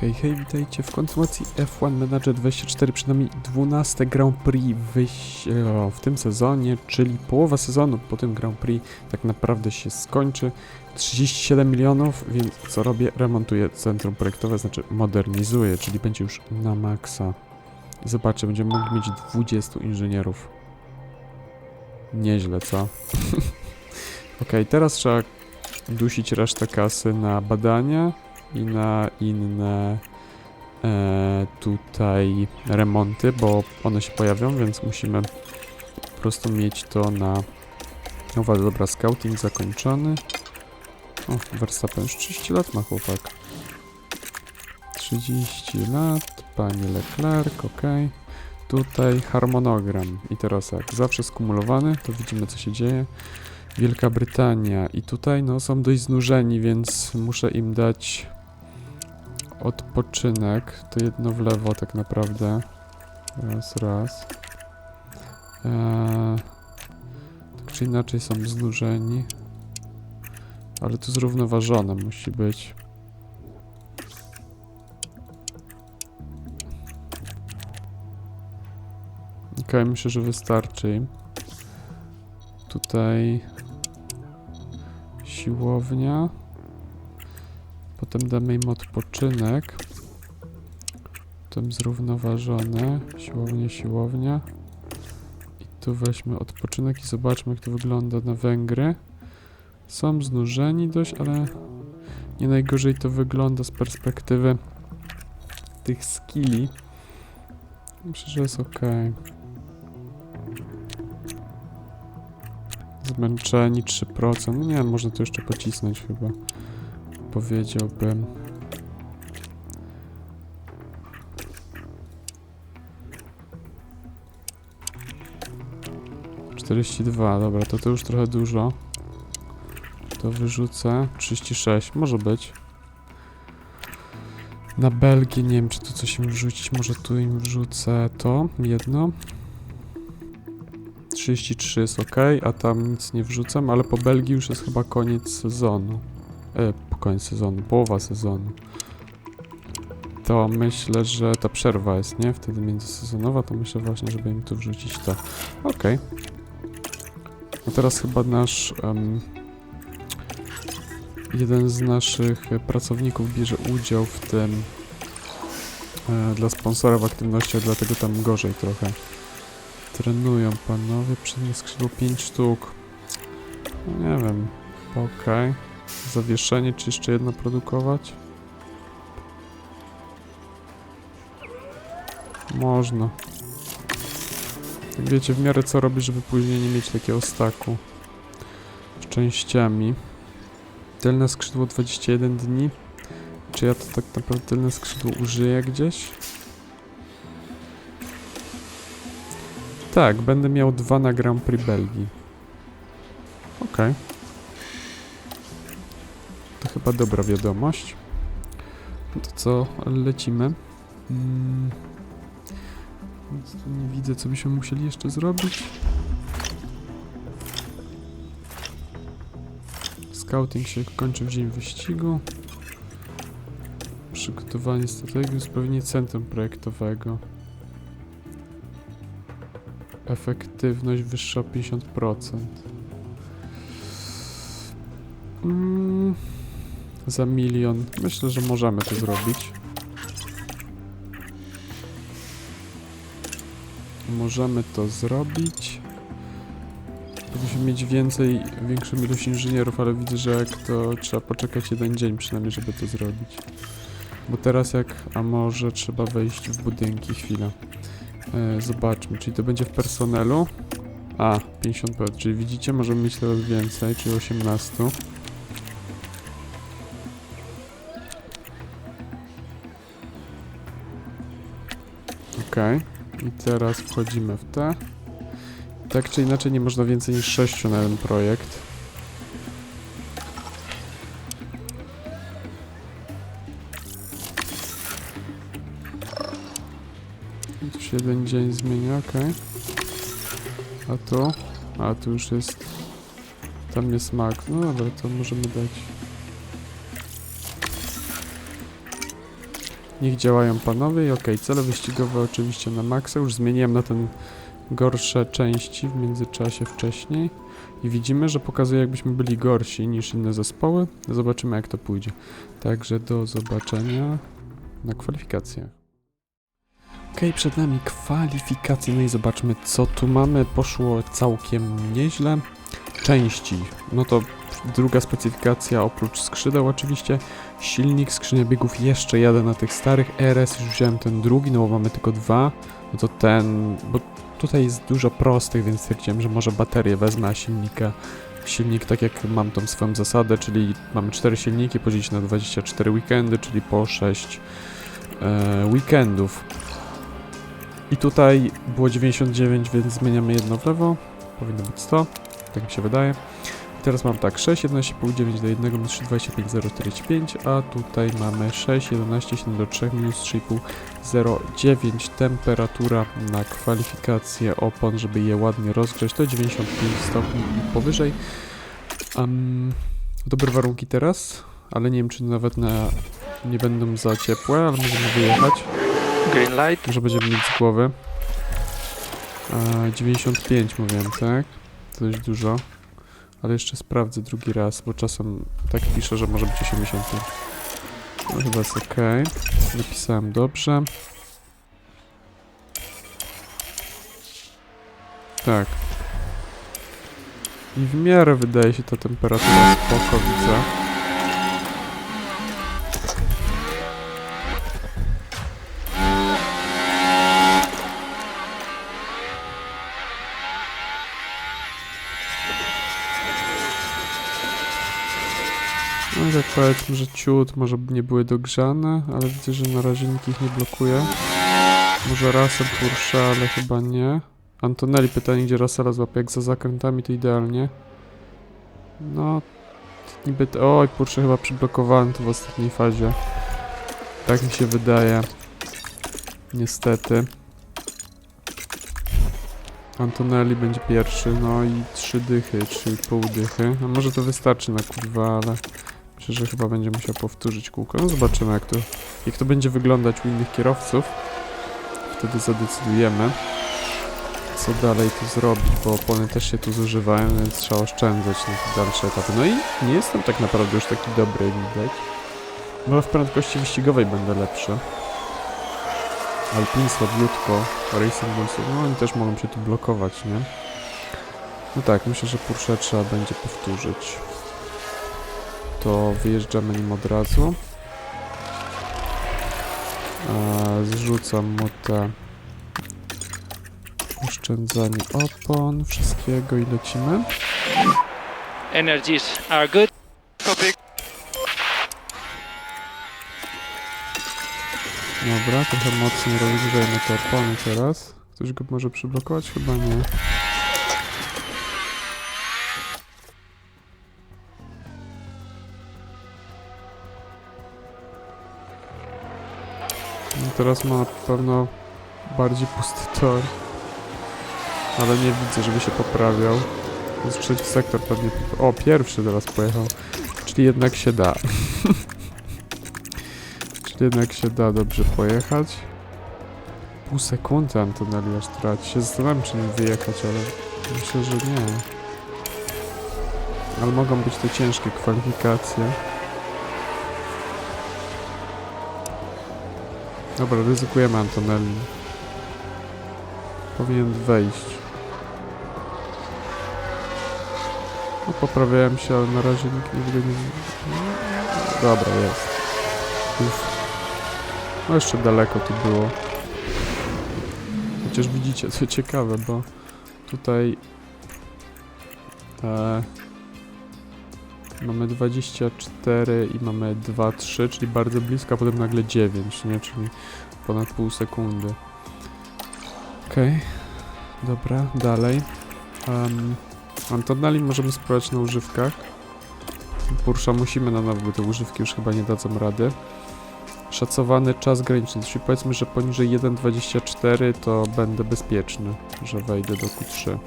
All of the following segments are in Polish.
Hej, hej, witajcie w kontynuacji F1 Manager 24, przynajmniej 12 Grand Prix o, w tym sezonie, czyli połowa sezonu po tym Grand Prix tak naprawdę się skończy. 37 milionów, więc co robię? Remontuję centrum projektowe, znaczy modernizuję, czyli będzie już na maksa. I zobaczcie, będziemy mogli mieć 20 inżynierów. Nieźle, co? Okej, teraz trzeba dusić resztę kasy na badania i na inne e, tutaj remonty, bo one się pojawią, więc musimy po prostu mieć to na uwadze. Dobra, scouting zakończony. O, Verstappen już 30 lat ma chłopak. 30 lat, pani Leclerc, ok. Tutaj harmonogram i teraz jak zawsze skumulowany, to widzimy co się dzieje. Wielka Brytania i tutaj no są dość znużeni, więc muszę im dać odpoczynek. To jedno w lewo tak naprawdę. Raz, raz. Eee, tak czy inaczej są znużeni. Ale to zrównoważone musi być. Okej, myślę, że wystarczy. Tutaj siłownia. Potem damy im odpoczynek. Potem zrównoważone. Siłownia, siłownia. I tu weźmy odpoczynek i zobaczmy jak to wygląda na Węgry. Są znużeni dość, ale nie najgorzej to wygląda z perspektywy tych skilli. Myślę, że jest ok. Zmęczeni 3%. No nie można to jeszcze pocisnąć chyba powiedziałbym. Czterdzieści dwa, dobra, to to już trochę dużo. To wyrzucę. 36, może być. Na Belgię nie wiem, czy tu coś im wrzucić. Może tu im wrzucę to jedno. 33 jest ok, a tam nic nie wrzucam, ale po Belgii już jest chyba koniec sezonu. E, koniec sezonu, połowa sezonu. To myślę, że ta przerwa jest, nie? Wtedy międzysezonowa, to myślę właśnie, żeby im tu wrzucić to. Okej. A teraz chyba nasz... em, jeden z naszych pracowników bierze udział w tym e, dla sponsora w aktywnościach, dlatego tam gorzej trochę. Trenują panowie, przednie skrzydło 5 sztuk. No nie wiem, okej. Zawieszenie, czy jeszcze jedno produkować? Można. Wiecie, w miarę co robić, żeby później nie mieć takiego staku z częściami. Tylne skrzydło 21 dni. Czy ja to tak naprawdę tylne skrzydło użyję gdzieś? Tak, będę miał dwa na Grand Prix Belgii. Okej. To chyba dobra wiadomość. No to co, lecimy. Mm. Tu nie widzę, co byśmy musieli jeszcze zrobić. Scouting się kończy w dzień wyścigu. Przygotowanie strategii, usprawnienie centrum projektowego. Efektywność wyższa o 50%. Za milion. Myślę, że możemy to zrobić. Możemy to zrobić. Powinniśmy mieć więcej, większą ilość inżynierów, ale widzę, że jak to trzeba poczekać jeden dzień przynajmniej, żeby to zrobić. Bo teraz jak, a może trzeba wejść w budynki, chwila. E, zobaczmy, czyli to będzie w personelu. A, 50%, czyli widzicie, możemy mieć teraz więcej, czyli 18. Okej, i teraz wchodzimy w te. Tak czy inaczej nie można więcej niż 6 na jeden projekt. I Tu się jeden dzień zmienia, okej. A to? A tu już jest... Tam jest mak. No dobra, to możemy dać. Niech działają panowie okej, cele wyścigowe oczywiście na maksa. Już zmieniłem na ten gorsze części w międzyczasie wcześniej. I widzimy, że pokazuje jakbyśmy byli gorsi niż inne zespoły. Zobaczymy jak to pójdzie. Także do zobaczenia na kwalifikacjach. Okej, przed nami kwalifikacje, no i zobaczmy co tu mamy. Poszło całkiem nieźle. Części, no to druga specyfikacja oprócz skrzydeł oczywiście. Silnik, skrzynia biegów, jeszcze jeden na tych starych. RS już wziąłem ten drugi, no bo mamy tylko dwa. No to ten, bo tutaj jest dużo prostych, więc stwierdziłem, że może baterię wezmę, a silnika silnik tak jak mam tą swoją zasadę, czyli mamy 4 silniki podzielić na 24 weekendy, czyli po 6 e, weekendów. I tutaj było 99, więc zmieniamy jedno w lewo. Powinno być 100, tak mi się wydaje. Teraz mam tak, 6, 11,5, 9 do 1, minus 3, 25, 0, 45, a tutaj mamy 6, 11, 7 do 3, minus 3,5, 0, 9. Temperatura na kwalifikację opon, żeby je ładnie rozgrzać, to 95 stopni i powyżej. Um, dobre warunki teraz, ale nie wiem, czy nawet na, nie będą za ciepłe, ale możemy wyjechać. Green light. Może będziemy mieć z głowy. A, 95 mówiłem, tak? To dość dużo. Ale jeszcze sprawdzę drugi raz, bo czasem tak pisze, że może być 85. No chyba jest ok. Napisałem dobrze. Tak. I w miarę wydaje się ta temperatura spoko, widzę. Powiedzmy, że ciut może nie były dogrzane, ale widzę, że na razie nikt ich nie blokuje. Może Russell Porsche, ale chyba nie. Antonelli pytanie, gdzie Russella złapie, jak za zakrętami to idealnie. No, niby... Oj, Porsche chyba przyblokowałem to w ostatniej fazie. Tak mi się wydaje. Niestety. Antonelli będzie pierwszy, no i trzy dychy, trzy pół dychy. A może to wystarczy na kurwa, ale że chyba będzie musiał powtórzyć kółko. No zobaczymy jak to, jak to będzie wyglądać u innych kierowców. Wtedy zadecydujemy, co dalej tu zrobić, bo opony też się tu zużywają, więc trzeba oszczędzać na dalsze etapy. No i nie jestem tak naprawdę już taki dobry, jak widać. Może w prędkości wyścigowej będę lepszy. Alpin słabiutko, Racing Bulls, no oni też mogą się tu blokować, nie? No tak, myślę, że Porsche trzeba będzie powtórzyć. To wyjeżdżamy nim od razu. Zrzucam mu te oszczędzanie opon, wszystkiego i lecimy. Energies are good. Dobra, trochę mocniej rozgrzejmy te opony teraz. Ktoś go może przyblokować? Chyba nie. Teraz ma pewno bardziej pusty tor. Ale nie widzę, żeby się poprawiał. Jest trzeci sektor pewnie. O, pierwszy teraz pojechał. Czyli jednak się da. Czyli jednak się da dobrze pojechać. Pół sekundy Antonelli aż traci. Się zastanawiam, czy nim wyjechać, ale myślę, że nie. Ale mogą być to ciężkie kwalifikacje. Dobra, ryzykujemy Antonelli. Powinien wejść. No poprawiałem się, ale na razie nikt go nie... Dobra, jest. Uff. No jeszcze daleko tu było. Chociaż widzicie, co ciekawe, bo tutaj e, mamy 24 i mamy 2, 3, czyli bardzo blisko, a potem nagle 9, nie? Czyli ponad pół sekundy. Okej, dobra, dalej. Um, Antonelli możemy spróbować na używkach. Porsche musimy na nowo, bo te używki już chyba nie dadzą rady. Szacowany czas graniczny, czyli powiedzmy, że poniżej 1.24 to będę bezpieczny, że wejdę do Q3.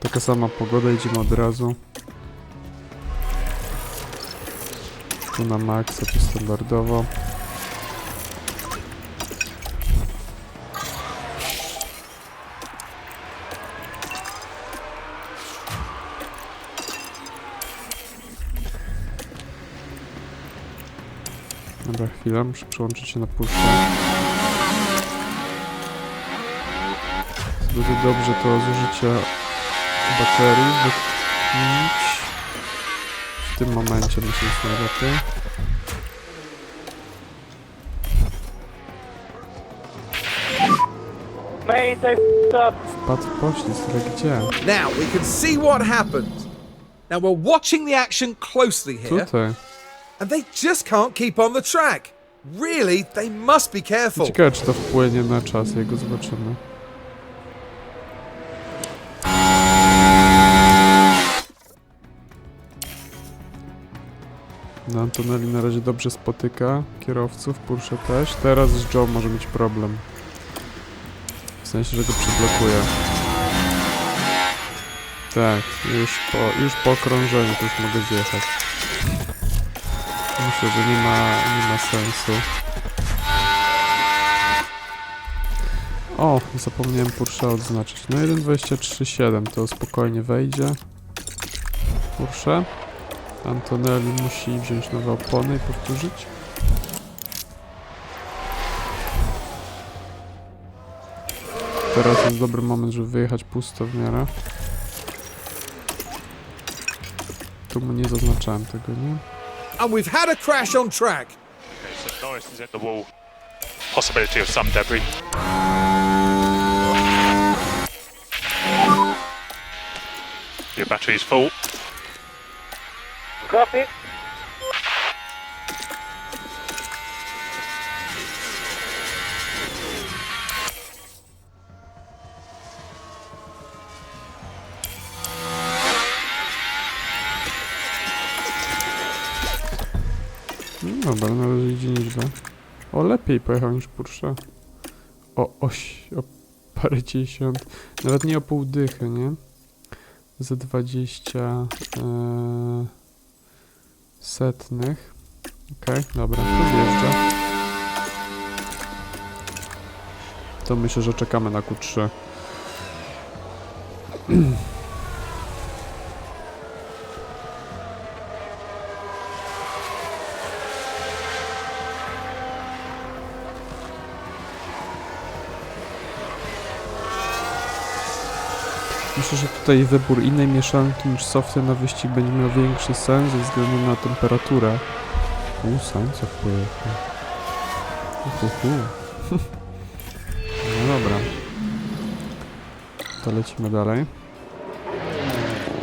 Taka sama pogoda, idziemy od razu. tu na maksa, tu standardowo. Dobra, chwilę, muszę przełączyć się na pulsę. Będzie dobrze to zużycie baterii wytchnić. W tym momencie myślę, że najlepiej. Mate, they f***ed up. Wpadł w poślizg, ale gdzie? Now we can see what happened. Now we're watching the action closely here, Tutaj. and they just can't keep on the track. Really, they must be careful. Ciekawe, czy to wpłynie na czas, jak go zobaczymy. No, Antonelli na razie dobrze spotyka kierowców, Porsche też. Teraz z Joe może mieć problem. W sensie, że go przyblokuje. Tak, już po, już po okrążeniu to już mogę zjechać. Myślę, że nie ma, nie ma sensu. O, zapomniałem Porsche odznaczyć. No 1.23.7 to spokojnie wejdzie. Porsche. Antonelli musi wziąć nowe opony i powtórzyć. Teraz jest dobry moment, żeby wyjechać pusto w miarę. Tu mu nie zaznaczałem tego, nie? And we've had a crash on track. Okay, so Norris is at the wall. Possibility of some debris. Your battery's full. Copy. No dobra, na razie idzie nieźle. O, lepiej pojechał niż Porsche. O, oś, o parę dziesiąt, nawet nie o pół dychy, nie? Za 20 e, setnych. Okej, dobra, to wjeżdża. To myślę, że czekamy na Q3. Myślę, że tutaj wybór innej mieszanki niż softy na wyścig będzie miał większy sens ze względu na temperaturę. U, słońce pojechał. Uhuhu. No dobra. To lecimy dalej.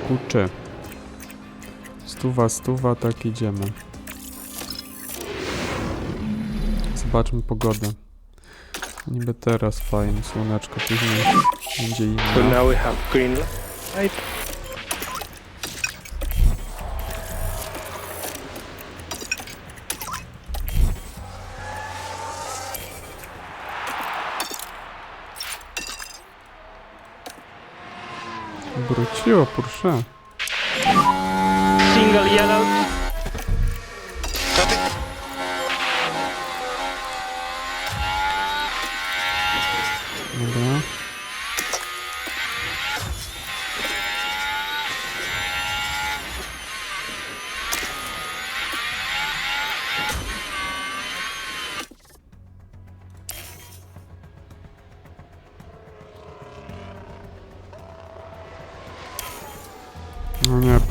Kurczę. Stuwa, stuwa, tak idziemy. Zobaczmy pogodę. Niby teraz fajnie, słoneczko, później będzie So inne. now we have green light. Wróciło Porsche. Single yellow.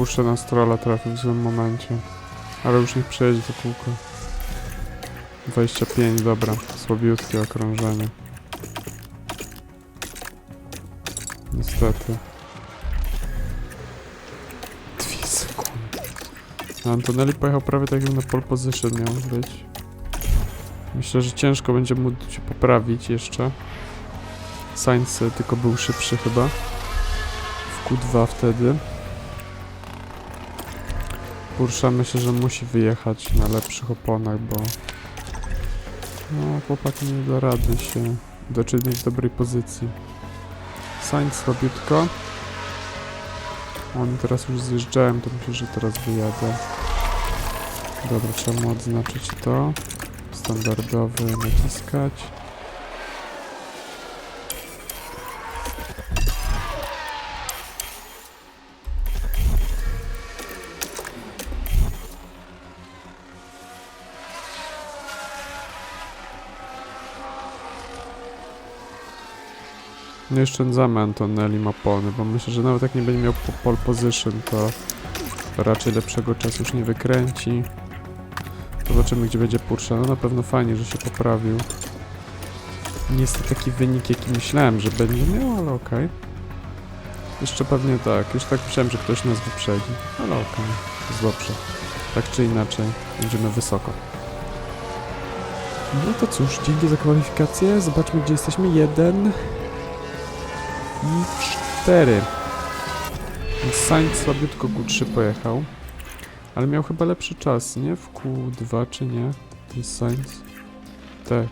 Puszczę na strola trafił w złym momencie. Ale już niech przejedzie to kółko. 25, dobra. Słabiutkie okrążenie. Niestety. Dwie sekundy. Antonelli pojechał prawie tak jak na pole position miał być. Myślę, że ciężko będzie mu się poprawić jeszcze. Sainz e, tylko był szybszy chyba. W Q2 wtedy. Porsche myślę, że musi wyjechać na lepszych oponach, bo no chłopak nie da rady się doczynić w dobrej pozycji. Sainz słabiutko. Oni teraz już zjeżdżałem, to myślę, że teraz wyjadę. Dobra, trzeba mu odznaczyć to. Standardowy naciskać. Nie oszczędzamy Antonelli Mapony, bo myślę, że nawet jak nie będzie miał po- pole position, to raczej lepszego czasu już nie wykręci. Zobaczymy, gdzie będzie Porsche. No na pewno fajnie, że się poprawił. Nie jest to taki wynik, jaki myślałem, że będzie miał, ale okej. Jeszcze pewnie tak. Już tak myślałem, że ktoś nas wyprzedzi. Ale okej, dobrze. Tak czy inaczej, będziemy wysoko. No to cóż, dzięki za kwalifikację. Zobaczmy, gdzie jesteśmy. Jeden i cztery. Sainz słabiutko Q3 pojechał. Ale miał chyba lepszy czas, nie? W Q2 czy nie? Ten Sainz. Tak.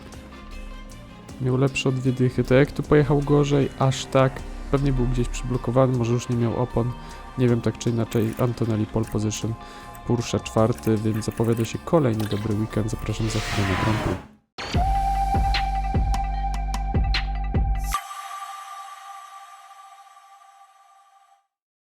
Miał lepsze od dwie dychy. To jak tu pojechał gorzej, aż tak. Pewnie był gdzieś przyblokowany, może już nie miał opon. Nie wiem, tak czy inaczej. Antonelli pole position. Porsche czwarty, więc zapowiada się kolejny dobry weekend. Zapraszam za chwilę na.